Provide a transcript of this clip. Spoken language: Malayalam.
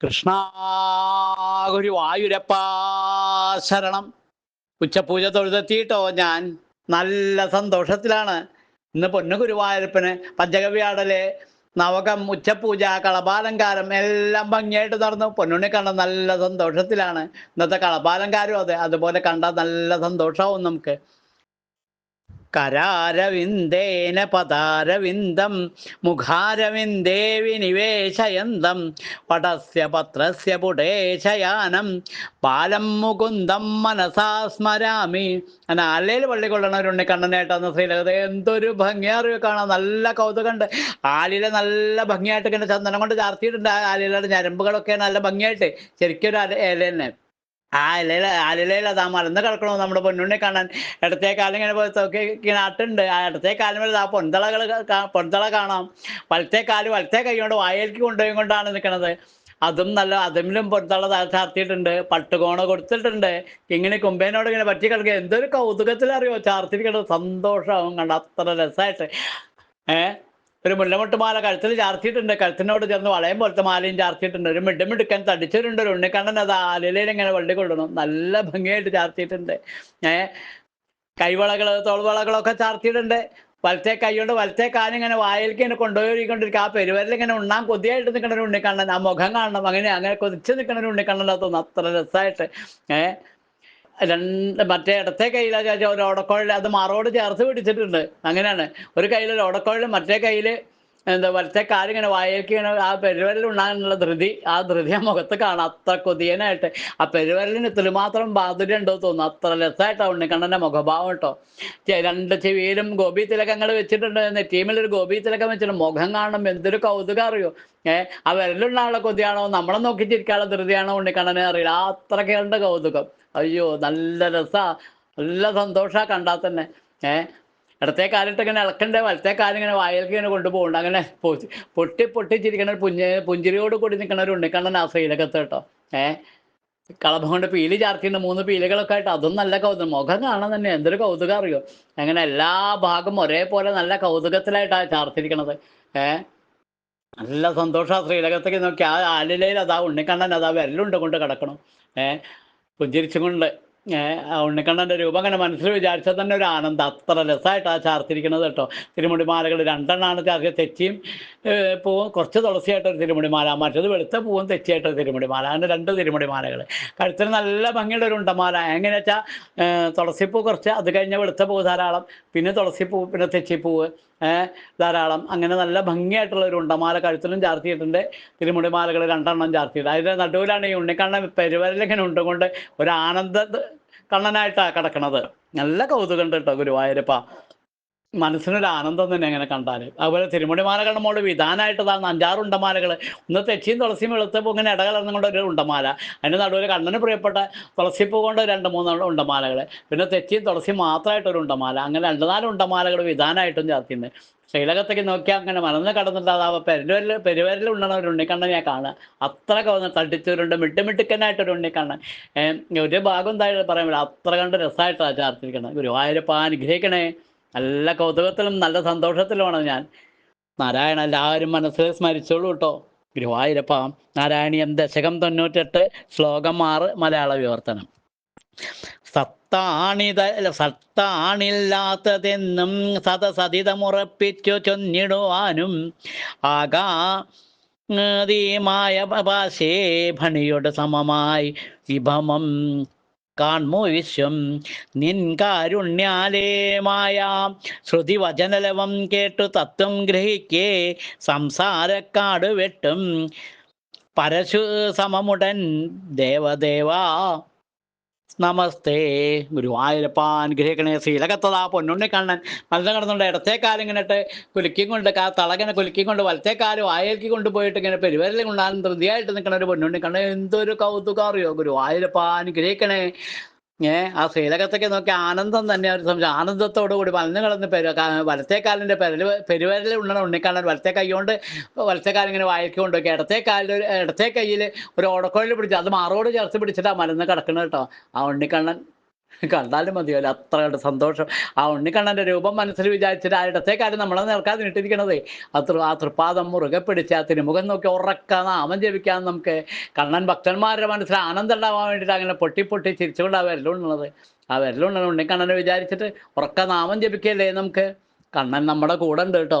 കൃഷ്ണ ഗുരുവായൂരപ്പാ ശരണം. ഉച്ചപൂജ തൊഴുതെത്തിയിട്ടോ ഞാൻ. നല്ല സന്തോഷത്തിലാണ്. ഇന്ന് പൊന്നു ഗുരുവായൂരപ്പന് പഞ്ചഗവ്യാടൽ നവകം ഉച്ചപൂജ കളഭാലങ്കാരം എല്ലാം ഭംഗിയായിട്ട് നടന്നു. പൊന്നുണ്ണി കണ്ട നല്ല സന്തോഷത്തിലാണ്. ഇന്നത്തെ കളഭാലങ്കാരം അതെ. അതുപോലെ കണ്ട നല്ല സന്തോഷമാവും നമുക്ക്. കരാരവിന്ദേന പദാരവിന്ദം മുഖാരവിന്ദേ വിനിവേശയന്തം പടസ്യ പത്രസ്യ പുടേശയാനം പാലം മുകുന്ദം മനസാ സ്മരാമി. അങ്ങനെ അല്ലേൽ പള്ളി കൊള്ളണ ഒരു ഉണ്ണിക്കണ്ണനായിട്ടാണ് ശ്രീലകത. എന്തൊരു ഭംഗിയറിവ് കാണാൻ? നല്ല കൗതുകമുണ്ട്. ആലില നല്ല ഭംഗിയായിട്ട് ഇങ്ങനെ ചന്ദനം കൊണ്ട് ചാർത്തിയിട്ടുണ്ട്. ആലിലയുടെ ഞരമ്പുകളൊക്കെ നല്ല ഭംഗിയായിട്ട്. ശരിക്കും ഒരു ഇല തന്നെ ആ ഇലയില ആലിലയില താ മറന്ന് കിടക്കണോ. നമ്മുടെ പൊന്നുണ്ണി കാണാൻ ഇടത്തെ കാലം ഇങ്ങനെ പോയി നാട്ടുണ്ട് ആ ഇടത്തെ കാലം വരെ ആ പൊന്തളകൾ പൊന്തള കാണാം. വലത്തെ കാൽ വലത്തെ കൈകൊണ്ട് വായലേക്ക് കൊണ്ടുപോയി കൊണ്ടാണ് നിൽക്കുന്നത് അതും നല്ല അതിലും പൊന്തള ചാർത്തിയിട്ടുണ്ട്. പട്ടുകോണ കൊടുത്തിട്ടുണ്ട്. ഇങ്ങനെ കുമ്പേനോട് ഇങ്ങനെ പറ്റി കിടക്കുക. എന്തൊരു കൗതുകത്തിലറിയോ? ചാർത്തിരിക്കണത് സന്തോഷമാവും കണ്ട? അത്ര രസമായിട്ട് ഏഹ് ഒരു മുല്ലമുട്ട് മാല കഴുത്തിൽ ചാർത്തിയിട്ടുണ്ട്. കഴുത്തിനോട് ചേർന്ന് വളയം പോലത്തെ മാലയും ചാർത്തിയിട്ടുണ്ട്. ഒരു മിടുമിടുക്കൻ തടിച്ചിട്ടുണ്ട് ഒരു ഉണ്ണിക്കണ്ണൻ അത് ആലിലയിൽ ഇങ്ങനെ വള്ളി കൊള്ളണം നല്ല ഭംഗിയായിട്ട് ചാർത്തിയിട്ടുണ്ട്. ഏഹ് കൈവളകൾ തോൾവളകളൊക്കെ ചാർത്തിയിട്ടുണ്ട്. വലത്തെ കൈ കൊണ്ട് വലത്തെ കാലിങ്ങനെ വായിലേക്ക് ഇങ്ങനെ കൊണ്ടുപോയിക്കൊണ്ടിരിക്കുക. ആ പെരുവരിൽ ഇങ്ങനെ ഉണ്ണാൻ കൊതിയായിട്ട് നിൽക്കണ ഒരു ഉണ്ണിക്കണ്ണൻ. ആ മുഖം കാണണം. അങ്ങനെ അങ്ങനെ കൊതിച്ച് നിൽക്കണ ഒരു ഉണ്ണിക്കണ്ണൻ തോന്നുന്നു അത്ര രസമായിട്ട് ഏഹ് രണ്ട് മറ്റേ ഇടത്തെ കൈയിലാ ഒരു ഓടക്കുഴൽ അത് മാറോട് ചേർത്ത് പിടിച്ചിട്ടുണ്ട്. അങ്ങനെയാണ്. ഒരു കയ്യിൽ ഒരു ഓടക്കോഴിൽ മറ്റേ കയ്യിൽ എന്താ വലത്തെ കാലിങ്ങനെ വായലേക്ക് ഇങ്ങനെ ആ പെരുവരൽ ഉണ്ടാകാനുള്ള ധൃതി ആ ധൃതി ആ മുഖത്ത് കാണാം. അത്ര കൊതിയനായിട്ട്. ആ പെരുവരലിന് ഇത്രമാത്രം ബാധുര്യം ഉണ്ടോ തോന്നുന്നു. അത്ര രസമായിട്ടാണ് ഉണ്ണിക്കണ്ണന്റെ മുഖഭാവം കേട്ടോ. രണ്ട് ചെവിയിലും ഗോപി തിലകങ്ങൾ വെച്ചിട്ടുണ്ട് ടീമിൽ ഒരു ഗോപി തിലകം വെച്ചിട്ടുണ്ട് മുഖം കാണണം. എന്തൊരു കൗതുകം അറിയോ? ഏഹ് ആ വിരലുള്ള കൊതിയാണോ? നമ്മളെ നോക്കി ചിരിക്കാനുള്ള ധൃതിയാണോ ഉണ്ണിക്കണ്ണനെ അറിയില്ല. ആ അത്രയ്ക്കുണ്ട് കൗതുകം. അയ്യോ നല്ല രസ. നല്ല സന്തോഷാ കണ്ടാൽ തന്നെ. ഏഹ് ഇടത്തെ കാലിട്ട് ഇങ്ങനെ ഇളക്കണ്ടേ? വലത്തെ കാലിങ്ങനെ വായലേക്ക് ഇങ്ങനെ കൊണ്ടുപോകുന്നുണ്ട്. അങ്ങനെ പൊട്ടി പൊട്ടിച്ചിരിക്കണ പുഞ്ച പുഞ്ചിരിയോട് കൂടി നിൽക്കണവരുണ്ട് കണ്ട ഉണ്ണിക്കണ്ണൻ ആ സൈലകത്ത് കേട്ടോ. ഏഹ് കളഭം കൊണ്ട് പീലി ചാർത്തിയുണ്ട് മൂന്ന് പീലികളൊക്കെ ആയിട്ട് അതും നല്ല കൗതുകം. മുഖം കാണാൻ തന്നെ എന്തൊരു കൗതുകം അറിയോ? അങ്ങനെ എല്ലാ ഭാഗം ഒരേപോലെ നല്ല കൗതുകത്തിലായിട്ടാണ് ചാർത്തിരിക്കണത്. ഏഹ് നല്ല സന്തോഷമാണ് ശ്രീലകത്തേക്ക് നോക്കി. ആ ആലിലയിൽ അതാ ഉണ്ണിക്കണ്ണൻ അതാ വിരലുണ്ട് കൊണ്ട് കിടക്കണം. ഏഹ് പുഞ്ചിരിച്ചും കൊണ്ട് ഉണ്ണിക്കണ്ണന്റെ രൂപം അങ്ങനെ മനസ്സിൽ വിചാരിച്ചാൽ തന്നെ ഒരു ആനന്ദം. അത്ര രസമായിട്ടാണ് ചാർത്തിരിക്കുന്നത് കേട്ടോ. തിരുമുടിമാലകൾ രണ്ടെണ്ണമാണ് ചാർത്തി തെച്ചിയും പൂവും. കുറച്ച് തുളസിയായിട്ട് ഒരു തിരുമുടിമാല മറ്റത് വെളുത്ത പൂവും തെച്ചിയായിട്ട് ഒരു തിരുമുടിമാല. അങ്ങനെ രണ്ട് തിരുമുടിമാലകൾ കഴുത്തിന് നല്ല ഭംഗിയുള്ള ഒരു ഉണ്ടമാല. എങ്ങനെ വെച്ചാൽ തുളസിപ്പൂ കുറച്ച് അത് കഴിഞ്ഞ വെളുത്ത പൂ ധാരാളം പിന്നെ തുളസിപ്പൂ പിന്നെ തെച്ചിപ്പൂവ് ധാരാളം. അങ്ങനെ നല്ല ഭംഗിയായിട്ടുള്ള ഒരു ഉണ്ടമാല കഴുത്തിലും ചാർത്തിയിട്ടുണ്ട്. തിരുമുടിമാലകൾ രണ്ടെണ്ണം ചാർത്തിയിട്ടുണ്ട്. അതിന്റെ നടുവിലാണ് ഈ ഉണ്ണിക്കണ്ണൻ പെരുവരലിങ്ങനെ ഉണ്ടുകൊണ്ട് ഒരു ആനന്ദ കണ്ണനായിട്ടാണ് കിടക്കണത്. നല്ല കൗതുകമുണ്ട് കേട്ടോ ഗുരുവായൂരപ്പ. മനസ്സിനൊരു ആനന്ദം തന്നെ അങ്ങനെ കണ്ടാൽ അതുപോലെ തിരുമുടിമാലകളുടെ മോൾ വിധാനമായിട്ട് അഞ്ചാറ് ഉണ്ടമാലകൾ ഒന്ന് തെച്ചിയും തുളസിയും വെളുത്തപ്പൂ ഇങ്ങനെ ഇടകലർന്നും കൊണ്ട് ഒരു ഉണ്ടമാല. അതിന്റെ നടുവിൽ കണ്ണന് പ്രിയപ്പെട്ട തുളസിപ്പൂ കൊണ്ട് രണ്ട് മൂന്ന് ഉണ്ടമാലകൾ പിന്നെ തെച്ചിയും തുളസിയും മാത്രമായിട്ടൊരു ഉണ്ടമാല. അങ്ങനെ രണ്ട് നാല് ഉണ്ടമാലകൾ വിധാനമായിട്ടും ചേർത്തിന്ന്. ശ്രീലകത്തേക്ക് നോക്കിയാൽ അങ്ങനെ മലന്ന് കടന്നിട്ട് അതാ പെരുവരിൽ പെരുവരിൽ ഉണ്ടണ ഒരു ഉണ്ണിക്കണ്ണൻ ഞാൻ കാണുക അത്ര കവന്ന് തട്ടിച്ചവരുണ്ട് മിട്ടുമിട്ടുക്കനായിട്ടൊരു ഉണ്ണിക്കണ്ണൻ. ഒരു ഭാഗം താഴെ പറയാൻ അത്ര കണ്ട് രസമായിട്ടാണ് ചേർത്തിരിക്കുന്നത് ഗുരുവായൂരപ്പ അനുഗ്രഹിക്കണേ. നല്ല കൗതുകത്തിലും നല്ല സന്തോഷത്തിലുമാണ് ഞാൻ. നാരായണ എല്ലാവരും മനസ്സിൽ സ്മരിച്ചോളൂ കേട്ടോ ഗുരുവായൂരപ്പ നാരായണീയം ദശകം തൊണ്ണൂറ്റെട്ട് ശ്ലോകം ആറ് മലയാള വിവർത്തനം. സത്താണിത സത്താണില്ലാത്തതെന്നും സതസതിതമുറപ്പിച്ചു ചൊന്നിടുവാനും ആകാ ഭാഷേ ഭണിയുടെ സമമായി വിഭമം കാൺമു വിശ്വം നിൻ ശ്രുതി വചനലവം കേട്ടു തത്വം ഗ്രഹിക്കേ. സംസാരക്കാട് വെട്ടും. പരശു സമമുടൻ ദേവദേവാ. നമസ്തേ. ഗുരുവായൂരപ്പാൻ അനുഗ്രഹിക്കണേ ശ്രീലകത്തതാ പൊന്നുണ്ണി കണ്ണൻ. മത്സരം കിടന്നുണ്ട്. ഇടത്തെ കാലം ഇങ്ങനെ കുലുക്കിയും കൊണ്ട് കാ തളകനെ കുലുക്കിയും കൊണ്ട് വലത്തേക്കാലും ആയൽക്ക് കൊണ്ടുപോയിട്ട് ഇങ്ങനെ പെരുവരലും കൊണ്ടാണ് ധൃതിയായിട്ട് നിൽക്കണ ഒരു പൊന്നുണ്ണി കണ്ണൻ. എന്തൊരു കൗതുകം അറിയോ? ഗുരുവായൂരപ്പ അനുഗ്രഹിക്കണേ ഏ ആ ശ്രീലകത്തൊക്കെ നോക്കി ആനന്ദം തന്നെ ഒരു സംശയം. ആനന്ദത്തോടു കൂടി വലഞ്ഞു കളന്ന് പെരു കാ- വലത്തെ കാലിന്റെ പെരൽ പെരുവരൽ ഉണ്ണണം ഉണ്ണിക്കണ്ണൻ വലത്തെ കൈ കൊണ്ട് വലത്തെ കാലം ഇങ്ങനെ വായിക്ക് കൊണ്ടുപോയി. ഇടത്തെ കാലിൽ ഇടത്തെ കയ്യിൽ ഒരു ഓടക്കോഴിൽ പിടിച്ച് അത് മാറോട് ചേർത്ത് പിടിച്ചിട്ടാ മലന്ന് കിടക്കുന്നത് കേട്ടോ. ആ ഉണ്ണിക്കണ്ണൻ കണ്ടാലും മതിയല്ലോ അത്ര കണ്ട് സന്തോഷം. ആ ഉണ്ണിക്കണ്ണന്റെ രൂപം മനസ്സിൽ വിചാരിച്ചിട്ട് ആ ഇടത്തേക്കാരും നമ്മളെ നിൽക്കാതെ ഇട്ടിരിക്കണത്. അത്ര ആ തൃപ്പാദം മുറുകെ പിടിച്ച് ആ തിരുമുഖം നോക്കി ഉറക്ക നാമം ജപിക്കാൻ നമുക്ക് കണ്ണൻ ഭക്തന്മാരുടെ മനസ്സിൽ ആനന്ദം ഉണ്ടാവാൻ വേണ്ടിയിട്ട് അങ്ങനെ പൊട്ടി പൊട്ടി ചിരിച്ചുകൊണ്ട് ആ വിരലുള്ളത് ആ വിരലുള്ളത് ഉണ്ണിക്കണ്ണനെ വിചാരിച്ചിട്ട് ഉറക്ക നാമം ജപിക്കല്ലേ നമുക്ക്? കണ്ണൻ നമ്മുടെ കൂടെ ഉണ്ട് കേട്ടോ.